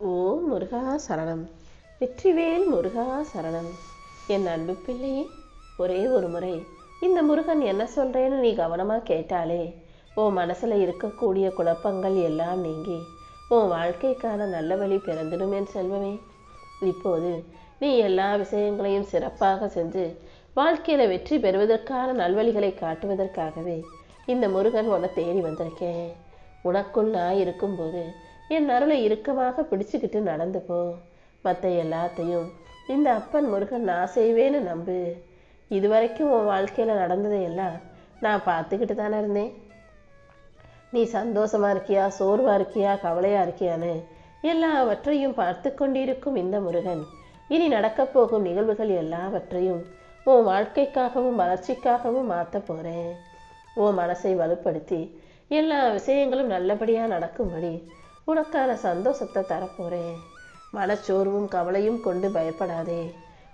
ஓம் முருகா சரணம். வெற்றிவேல் முருகா சரணம். என் அன்பு பிள்ளையே ஒரே ஒரு முறை இந்த முருகன் என்ன சொல்கிறேன்னு நீ கவனமாக கேட்டாலே உன் மனசில் இருக்கக்கூடிய குழப்பங்கள் எல்லாம் நீங்கி உன் வாழ்க்கைக்கான நல்ல வழி பிறந்திடும் என் செல்வமே. இப்போது நீ எல்லா விஷயங்களையும் சிறப்பாக செஞ்சு வாழ்க்கையில் வெற்றி பெறுவதற்கான நல்வழிகளை காட்டுவதற்காகவே இந்த முருகன் உன்னை தேடி வந்திருக்கேன். உனக்குள் நான் இருக்கும்போது என் அருளை இறுக்கமாக பிடிச்சுக்கிட்டு நடந்து போ. மற்ற எல்லாத்தையும் இந்த அப்பன் முருகன் நான் செய்வேன்னு நம்பு. இதுவரைக்கும் உன் வாழ்க்கையில் நடந்ததையெல்லாம் நான் பார்த்துக்கிட்டு தானே இருந்தேன். நீ சந்தோஷமா இருக்கியா சோர்வாக இருக்கியா கவலையா இருக்கியான்னு எல்லாவற்றையும் பார்த்து கொண்டிருக்கும் இந்த முருகன். இனி நடக்கப் போகும் நிகழ்வுகள் எல்லாவற்றையும் உன் வாழ்க்கைக்காகவும் வளர்ச்சிக்காகவும் மாற்ற போறேன். உன் மனசை வலுப்படுத்தி எல்லா விஷயங்களும் நல்லபடியாக நடக்கும்படி உனக்கான சந்தோஷத்தை தரப்போறேன். மனச்சோர்வும் கவலையும் கொண்டு பயப்படாதே.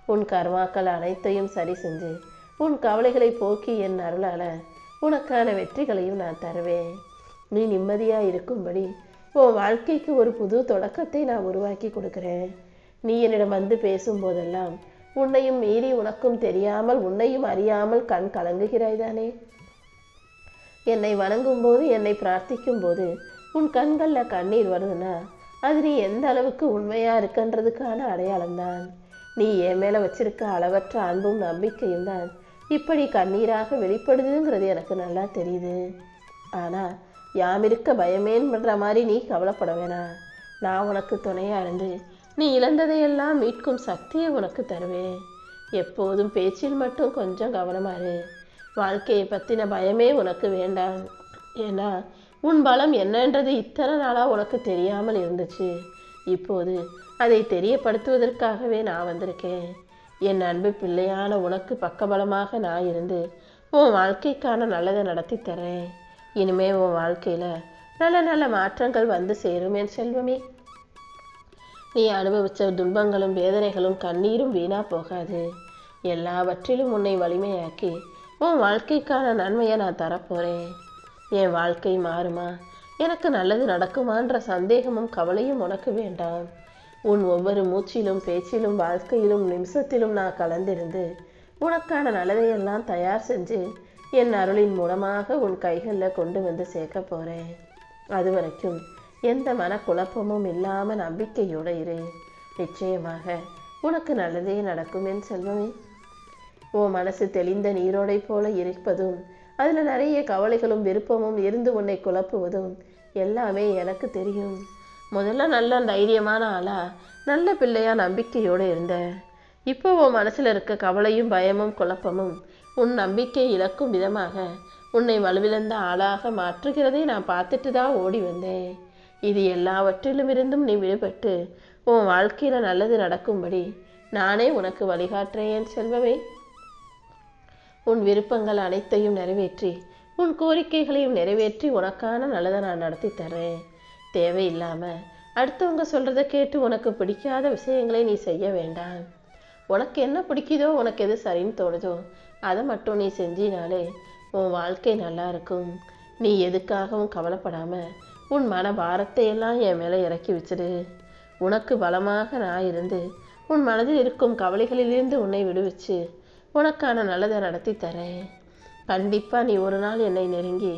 உன் கர்மாக்கள் அனைத்தையும் சரி செஞ்சு உன் கவலைகளை போக்கி என் அருளால உனக்கான வெற்றிகளையும் நான் தருவேன். நீ நிம்மதியாக இருக்கும்படி உன் வாழ்க்கைக்கு ஒரு புது தொடக்கத்தை நான் உருவாக்கி கொடுக்குறேன். நீ என்னிடம் வந்து பேசும்போதெல்லாம் உன்னையும் மீறி உனக்கும் தெரியாமல் உன்னையும் அறியாமல் கண் கலங்குகிறாய் தானே? என்னை வணங்கும் போது என்னை பிரார்த்திக்கும் போது உன் கண்களில் கண்ணீர் வருதுன்னா அது நீ எந்த அளவுக்கு உண்மையாக இருக்கன்றதுக்கான அடையாளம்தான். நீ என் மேலே வச்சிருக்க அளவற்ற அன்பும் நம்பிக்கையும் தான் இப்படி கண்ணீராக வெளிப்படுதுங்கிறது எனக்கு நல்லா தெரியுது. ஆனால் யாம் இருக்க பயமேன்ற மாதிரி நீ கவலைப்பட வேணாம் நான் உனக்கு துணையாக இருந்து நீ இழந்ததையெல்லாம் மீட்கும் சக்தியை உனக்கு தருவேன். எப்போதும் பேச்சில் மட்டும் கொஞ்சம் கவனமா இரு. வாழ்க்கையை பற்றின பயமே உனக்கு வேண்டாம். ஏன்னா உன் பலம் என்னன்றது இத்தனை நாளாக உனக்கு தெரியாமல் இருந்துச்சு. இப்போது அதை தெரியப்படுத்துவதற்காகவே நான் வந்திருக்கேன். என் அன்பு பிள்ளையான உனக்கு பக்கபலமாக நான் இருந்து உன் வாழ்க்கைக்கான நல்லதை நடத்தி தரேன் இனிமே உன் வாழ்க்கையில் நல்ல நல்ல மாற்றங்கள் வந்து சேரும் என் செல்வமே. நீ அனுபவிச்ச துன்பங்களும் வேதனைகளும் கண்ணீரும் வீணா போகாது. எல்லாவற்றிலும் உன்னை வலிமையாக்கி உன் வாழ்க்கைக்கான நன்மையை நான் தரப்போகிறேன் என் வாழ்க்கை மாறுமா? எனக்கு நல்லது நடக்குமான்ற சந்தேகமும் கவலையும் உனக்கு வேண்டாம். உன் ஒவ்வொரு மூச்சிலும் பேச்சிலும் வாழ்க்கையிலும் நிமிஷத்திலும் நான் கலந்திருந்து உனக்கான நல்லதையெல்லாம் தயார் செஞ்சு என் அருளின் மூலமாக உன் கைகளில் கொண்டு வந்து சேர்க்க போகிறேன் அது வரைக்கும் எந்த மனக்குழப்பமும் இல்லாமல் நம்பிக்கையோடு இரு. நிச்சயமாக உனக்கு நல்லதே நடக்கும் என் செல்வமே. உன் மனசு தெளிந்த நீரோடை போல இருப்பதும் அதில் நிறைய கவலைகளும் விருப்பமும் இருந்து உன்னை குழப்புவதும் எல்லாமே எனக்கு தெரியும். முதல்ல நல்ல தைரியமான ஆளா நல்ல பிள்ளையா நம்பிக்கையோடு இருந்த. இப்போ உன் மனசில் இருக்க கவலையும் பயமும் குழப்பமும் உன் நம்பிக்கை இழக்கும் விதமாக உன்னை வலுவிழந்த ஆளாக மாற்றுகிறதை நான் பார்த்துட்டு தான் ஓடி வந்தேன். இது எல்லாவற்றிலும் இருந்தும் நீ விடுபட்டு உன் வாழ்க்கையில் நல்லது நடக்கும்படி நானே உனக்கு வழிகாட்டுறேன் செல்வமே. உன் விருப்பங்கள் அனைத்தையும் நிறைவேற்றி உன் கோரிக்கைகளையும் நிறைவேற்றி உனக்கான நல்லதை நான் நடத்தி தரேன் தேவையில்லாமல் அடுத்தவங்க சொல்கிறத கேட்டு உனக்கு பிடிக்காத விஷயங்களை நீ செய்ய வேண்டாம். உனக்கு என்ன பிடிக்குதோ உனக்கு எது சரின்னு தோணுதோ அதை மட்டும் நீ செஞ்சினாலே உன் வாழ்க்கை நல்லா இருக்கும். நீ எதுக்காகவும் கவலைப்படாமல் உன் மன பாரத்தை எல்லாம் என் மேலே இறக்கி வச்சிடு உனக்கு பலமாக நான் இருந்து உன் மனதில் இருக்கும் கவலைகளிலிருந்து உன்னை விடுவிச்சு உனக்கான நல்லதை நடத்தி தரேன். கண்டிப்பாக நீ ஒரு நாள் என்னை நெருங்கி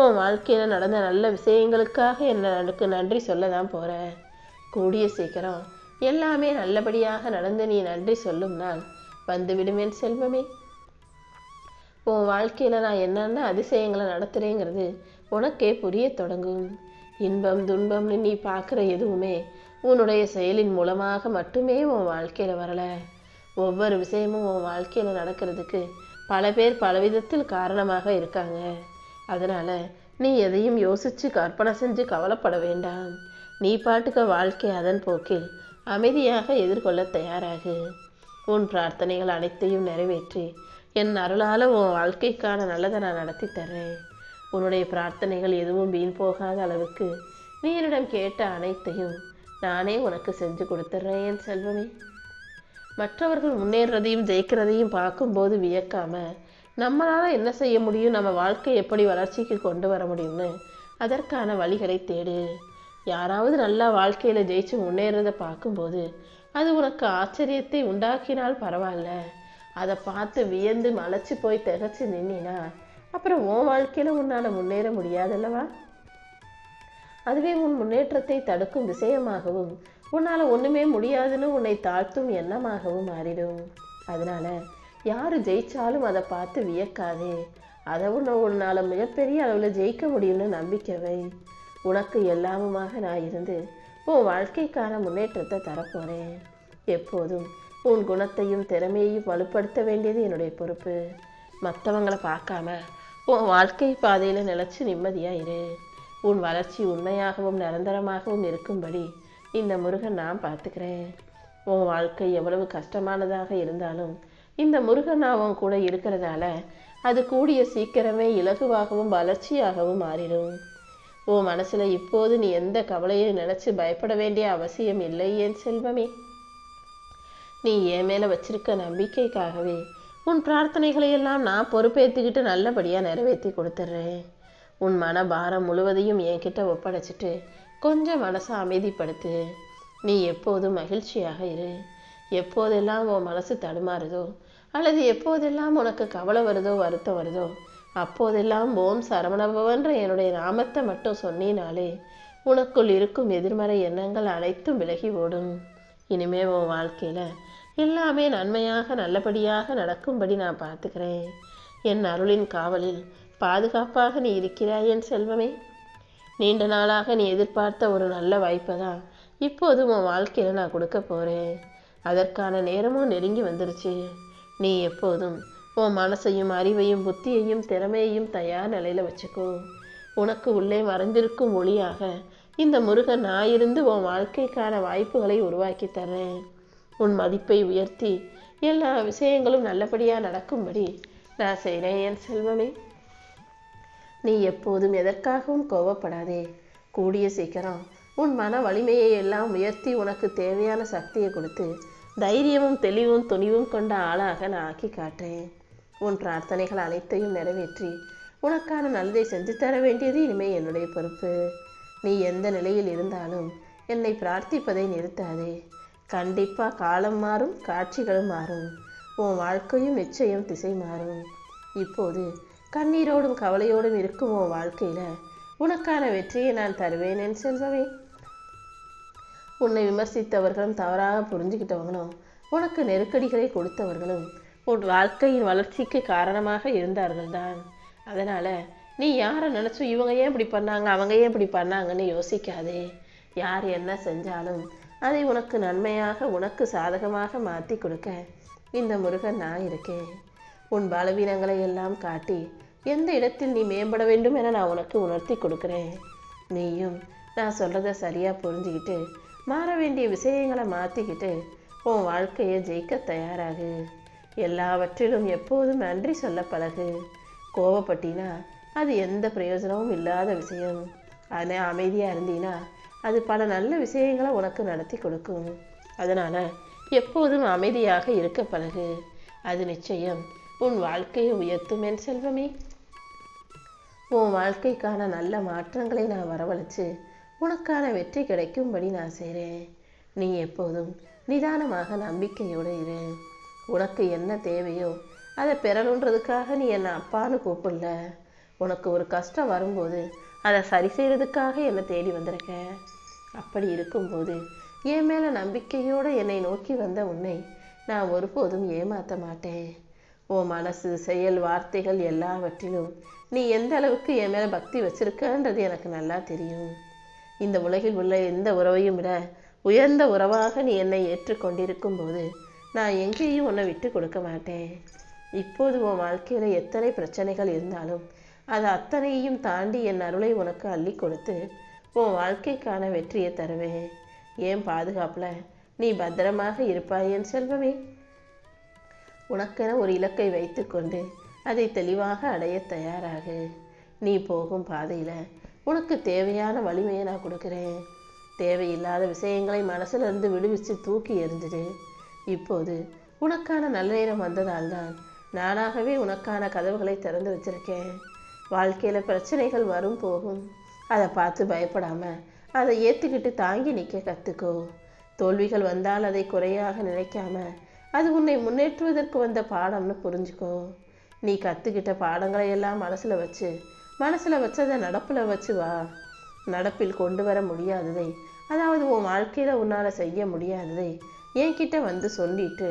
உன் வாழ்க்கையில் நடந்த நல்ல விஷயங்களுக்காக என்னை எனக்கு நன்றி சொல்ல தான் போகிற கூடிய சீக்கிரம் எல்லாமே நல்லபடியாக நடந்து நீ நன்றி சொல்லும் நான் வந்து விடுவேன் செல்வமே. உன் வாழ்க்கையில் நான் என்னென்ன அதிசயங்களை நடத்துகிறேங்கிறது உனக்கே புரிய தொடங்கும். இன்பம் துன்பம்னு நீ பார்க்குற எதுவுமே உன்னுடைய செயலின் மூலமாக மட்டுமே உன் வாழ்க்கையில் வரலை. ஒவ்வொரு விஷயமும் உன் வாழ்க்கையில் நடக்கிறதுக்கு பல பேர் பலவிதத்தில் காரணமாக இருக்காங்க. அதனால் நீ எதையும் யோசித்து கற்பனை செஞ்சு கவலைப்பட வேண்டாம். நீ பாட்டுக்க வாழ்க்கை அதன் போக்கில் அமைதியாக எதிர்கொள்ள தயாராகு. உன் பிரார்த்தனைகள் அனைத்தையும் நிறைவேற்றி என் அருளால் உன் வாழ்க்கைக்கான நல்லதை நான் நடத்தி தரேன் உன்னுடைய பிரார்த்தனைகள் எதுவும் வீண் போகாத அளவுக்கு நீ என்னிடம் கேட்ட அனைத்தையும் நானே உனக்கு செஞ்சு கொடுத்துட்றேன் என் செல்வமே. மற்றவர்கள் முன்னேறதையும் ஜெயிக்கிறதையும் பார்க்கும்போது வியக்காம நம்மளால் என்ன செய்ய முடியும்? நம்ம வாழ்க்கை எப்படி வளர்ச்சிக்கு கொண்டு வர முடியும்னு அதற்கான வழிகளை தேடு. யாராவது நல்லா வாழ்க்கையில் ஜெயிச்சு முன்னேறதை பார்க்கும்போது அது உனக்கு ஆச்சரியத்தை உண்டாக்கினால் பரவாயில்ல. அதை பார்த்து வியந்து மலைச்சு போய் திகச்சு நின்னா அப்புறம் உன் வாழ்க்கையில் உன்னால் முன்னேற முடியாதல்லவா? அதுவே உன் முன்னேற்றத்தை தடுக்கும் விஷயமாகவும் உன்னால் ஒன்றுமே முடியாதுன்னு உன்னை தாழ்த்தும் எண்ணமாகவும் மாறிடும். அதனால் யார் ஜெயித்தாலும் அதை பார்த்து வியக்காதே. அதை உன்னை உன்னால் மிகப்பெரிய அளவில் ஜெயிக்க முடியும்னு நம்பிக்கவை உனக்கு எல்லாமுமாக நான் இருந்து உன் வாழ்க்கைக்கான முன்னேற்றத்தை தரப்போறேன். எப்போதும் உன் குணத்தையும் திறமையையும் வலுப்படுத்த வேண்டியது என்னுடைய பொறுப்பு. மற்றவங்களை பார்க்காம உன் வாழ்க்கை பாதையில் நிலச்சி நிம்மதியாக இரு. உன் வளர்ச்சி உண்மையாகவும் நிரந்தரமாகவும் இருக்கும்படி இந்த முருகன் நான் பார்த்துக்கிறேன். உன் வாழ்க்கை எவ்வளவு கஷ்டமானதாக இருந்தாலும் இந்த முருகன் நான் உன் கூட இருக்கிறதால அது கூடிய சீக்கிரமே இலகுவாகவும் வளர்ச்சியாகவும் மாறிடும். உன் மனசுல இப்போது நீ எந்த கவலையும் நினைச்சு பயப்பட வேண்டிய அவசியம் இல்லை என் செல்வமே? நீ என் மேல வச்சிருக்க நம்பிக்கைக்காகவே உன் பிரார்த்தனைகளையெல்லாம் நான் பொறுப்பேற்றுக்கிட்டு நல்லபடியாக நிறைவேற்றி கொடுத்துட்றேன் உன் மன பாரம் முழுவதையும் என்கிட்ட ஒப்படைச்சிட்டு கொஞ்சம் மனசை அமைதிப்படுத்து. நீ எப்போதும் மகிழ்ச்சியாக இரு. எப்போதெல்லாம் உன் மனசு தடுமாறுதோ அல்லது எப்போதெல்லாம் உனக்கு கவலை வருதோ வருத்தம் வருதோ அப்போதெல்லாம் ஓம் சரவணபவன்ற என்னுடைய நாமத்தை மட்டும் சொன்னினாலே உனக்குள் இருக்கும் எதிர்மறை எண்ணங்கள் அனைத்தும் விலகி ஓடும். இனிமே உன் வாழ்க்கையில் எல்லாமே நன்மையாக நல்லபடியாக நடக்கும்படி நான் பார்த்துக்கிறேன். என் அருளின் காவலில் பாதுகாப்பாக நீ இருக்கிறாய் என் செல்வமே. நீண்ட நாளாக நீ எதிர்பார்த்த ஒரு நல்ல வாய்ப்பை தான் இப்போது உன் வாழ்க்கையில் நான் கொடுக்க போகிறேன் அதற்கான நேரமும் நெருங்கி வந்துருச்சு. நீ எப்போதும் உன் மனசையும் அறிவையும் புத்தியையும் திறமையையும் தயார் நிலையில் வச்சுக்கோ. உனக்கு உள்ளே மறைந்திருக்கும் ஒளியாக இந்த முருகன் நான் இருந்து உன் வாழ்க்கைக்கான வாய்ப்புகளை உருவாக்கி தர்றேன். உன் மதிப்பை உயர்த்தி எல்லா விஷயங்களும் நல்லபடியாக நடக்கும்படி நான் செய்கிறேன் என் செல்வமே. நீ எப்போதும் எதற்காகவும் கோவப்படாதே கூடிய சீக்கிரம் உன் மன வலிமையை எல்லாம் உயர்த்தி உனக்கு தேவையான சக்தியை கொடுத்து தைரியமும் தெளிவும் துணிவும் கொண்ட ஆளாக நான் ஆக்கி காட்டுறேன். உன் பிரார்த்தனைகள் அனைத்தையும் நிறைவேற்றி உனக்கான நல்லதை செஞ்சு தர வேண்டியது இனிமே என்னுடைய பொறுப்பு. நீ எந்த நிலையில் இருந்தாலும் என்னை பிரார்த்திப்பதை நிறுத்தாதே. கண்டிப்பாக காலம் மாறும் காட்சிகளும் மாறும். உன் வாழ்க்கையும் நிச்சயம் திசை மாறும். இப்போது கண்ணீரோடும் கவலையோடும் இருக்கும் உன் வாழ்க்கையில உனக்கான வெற்றியை நான் தருவேன் என் செல்வமே உன்னை விமர்சித்தவர்களும் தவறாக புரிஞ்சுக்கிட்டவங்களும் உனக்கு நெருக்கடிகளை கொடுத்தவர்களும் உன் வாழ்க்கையின் வளர்ச்சிக்கு காரணமாக இருந்தார்கள் தான் அதனால நீ யாரை நினச்சும் இவங்க ஏன் இப்படி பண்ணாங்க அவங்க ஏன் இப்படி பண்ணாங்கன்னு யோசிக்காதே. யார் என்ன செஞ்சாலும் அதை உனக்கு நன்மையாக உனக்கு சாதகமாக மாற்றி கொடுக்க இந்த முருகன் நான் இருக்கேன். உன் பலவீனங்களை எல்லாம் காட்டி எந்த இடத்தில் நீ மேம்பட வேண்டும் என நான் உனக்கு உணர்த்தி கொடுக்குறேன். நீயும் நான் சொல்கிறத சரியாக புரிஞ்சுக்கிட்டு மாற வேண்டிய விஷயங்களை மாற்றிக்கிட்டு உன் வாழ்க்கையை ஜெயிக்க தயாராகு. எல்லாவற்றிலும் எப்போதும் நன்றி சொல்ல பழகு. கோவப்பட்டினா அது எந்த பிரயோஜனமும் இல்லாத விஷயம். அதனால் அமைதியாக இருந்தீனா அது பல நல்ல விஷயங்களை உனக்கு நடத்தி கொடுக்கும். அதனால் எப்போதும் அமைதியாக இருக்க பழகு. அது நிச்சயம் உன் வாழ்க்கையை உயர்த்தும் என் செல்வமே. உன் வாழ்க்கைக்கான நல்ல மாற்றங்களை நான் வரவழைச்சு உனக்கான வெற்றி கிடைக்கும்படி நான் செய்கிறேன் நீ எப்போதும் நிதானமாக நம்பிக்கையோடு இரு. உனக்கு என்ன தேவையோ அதை பெறணுன்றதுக்காக நீ என்னை அப்பான்னு கூப்பிடல. உனக்கு ஒரு கஷ்டம் வரும்போது அதை சரி செய்கிறதுக்காக என்னை தேடி வந்திருக்க. அப்படி இருக்கும்போது என் மேலே நம்பிக்கையோடு என்னை நோக்கி வந்த உன்னை நான் ஒருபோதும் ஏமாற்ற மாட்டேன். உன் மனசு செயல் வார்த்தைகள் எல்லாவற்றிலும் நீ எந்த அளவுக்கு என் மேலே பக்தி வச்சிருக்கன்றது எனக்கு நல்லா தெரியும். இந்த உலகில் உள்ள எந்த உறவையும் விட உயர்ந்த உறவாக நீ என்னை ஏற்றுக்கொண்டிருக்கும் போது நான் எங்கேயும் உன்னை விட்டு கொடுக்க மாட்டேன். இப்போது உன் வாழ்க்கையில் எத்தனை பிரச்சனைகள் இருந்தாலும் அது அத்தனையும் தாண்டி என் அருளை உனக்கு அள்ளி கொடுத்து உன் வாழ்க்கைக்கான வெற்றியை தருவேன். ஏன் பாதுகாப்பில் நீ பத்திரமாக இருப்பாய் என் செல்வமே? உனக்கென ஒரு இலக்கை வைத்துக்கொண்டு அதை தெளிவாக அடைய தயாராகு. நீ போகும் பாதையில் உனக்கு தேவையான வலிமையை நான் கொடுக்குறேன். தேவையில்லாத விஷயங்களை மனசிலிருந்து விடுவிச்சு தூக்கி எறிஞ்சிடு. இப்போது உனக்கான நல்ல நேரம் வந்ததால் தான் நானாகவே உனக்கான கதவுகளை திறந்து வச்சிருக்கேன். வாழ்க்கையில் பிரச்சனைகள் வரும் போகும். அதை பார்த்து பயப்படாமல் அதை ஏற்றுக்கிட்டு தாங்கி நிற்க கற்றுக்கோ தோல்விகள் வந்தால் அதை குறையாக நினைக்காம அது உன்னை முன்னேற்றுவதற்கு வந்த பாடம்னு புரிஞ்சுக்கோ. நீ கற்றுக்கிட்ட பாடங்களை எல்லாம் மனசில் வச்சு மனசில் வச்சதை நடப்பில் வச்சு வா. நடப்பில் கொண்டு வர முடியாததை அதாவது உன் வாழ்க்கையில் உன்னால் செய்ய முடியாததை என்கிட்ட வந்து சொல்லிட்டு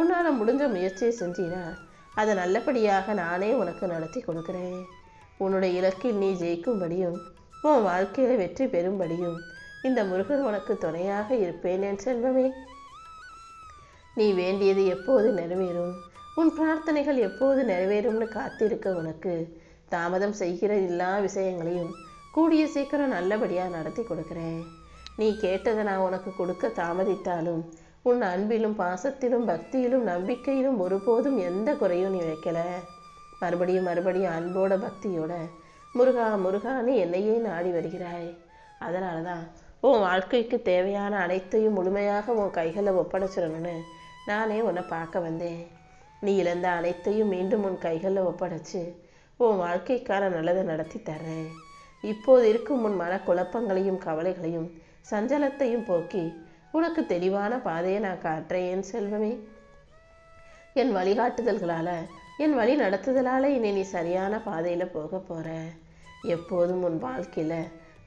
உன்னால் முடிஞ்ச முயற்சியை செஞ்சினா அதை நல்லபடியாக நானே உனக்கு நடத்தி கொடுக்குறேன். உன்னுடைய இலக்கில் நீ ஜெயிக்கும்படியும் உன் வாழ்க்கையில் வெற்றி பெறும்படியும் இந்த முருகன் உனக்கு துணையாக இருப்பேன் என் செல்வமே. நீ வேண்டியது எப்போது நிறைவேறும்? உன் பிரார்த்தனைகள் எப்போது நிறைவேறும்னு காத்திருக்க உனக்கு. தாமதம் செய்கிற எல்லா விஷயங்களையும் கூடிய சீக்கிரம் நல்லபடியாக நடத்தி கொடுக்குறேன். நீ கேட்டதை நான் உனக்கு கொடுக்க தாமதித்தாலும் உன் அன்பிலும் பாசத்திலும் பக்தியிலும் நம்பிக்கையிலும் ஒருபோதும் எந்த குறையும் நீ வைக்கல. மறுபடியும் மறுபடியும் அன்போட பக்தியோட முருகா முருகான்னு என்னையே நாடி வருகிறாய். அதனால தான் உன் வாழ்க்கைக்கு தேவையான அனைத்தையும் முழுமையாக உன் கைகளை ஒப்படைச்சிடணும்னு நானே உன்னை பார்க்க வந்தேன். நீ இழந்த அனைத்தையும் மீண்டும் உன் கைகளில் ஒப்படைச்சு உன் வாழ்க்கைக்கான நல்லதை நடத்தி தர்றேன். இப்போது இருக்கும் உன் மன குழப்பங்களையும் கவலைகளையும் சஞ்சலத்தையும் போக்கி உனக்கு தெளிவான பாதையை நான் காட்டுறேன் என் செல்வமே. என் வழிகாட்டுதல்களால் என் வழி நடத்துதலால் இனி நீ சரியான பாதையில் போக போகிற எப்போதும் உன் வாழ்க்கையில்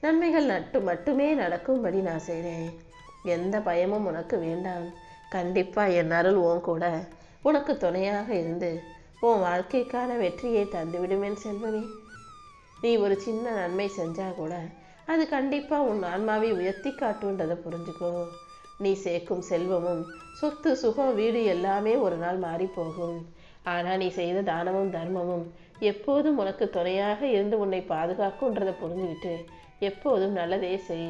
நன்மைகள் நட்டு மட்டுமே நடக்கும்படி நான் செய்கிறேன் எந்த பயமும் உனக்கு வேண்டாம். கண்டிப்பாக என் அருள் உன் கூட. உனக்கு துணையாக இருந்து உன் வாழ்க்கைக்கான வெற்றியை தந்துவிடுமேன் செல்வமே. நீ ஒரு சின்ன நன்மை செஞ்சால் கூட அது கண்டிப்பாக உன் ஆன்மாவை உயர்த்தி காட்டுன்றதை புரிஞ்சுக்கோ. நீ சேர்க்கும் செல்வமும் சொத்து சுகம் வீடு எல்லாமே ஒரு நாள் மாறி போகும் ஆனால் நீ செய்த தானமும் தர்மமும் எப்போதும் உனக்கு துணையாக இருந்து உன்னை பாதுகாக்குன்றதை புரிஞ்சுக்கிட்டு எப்போதும் நல்லதே செய்.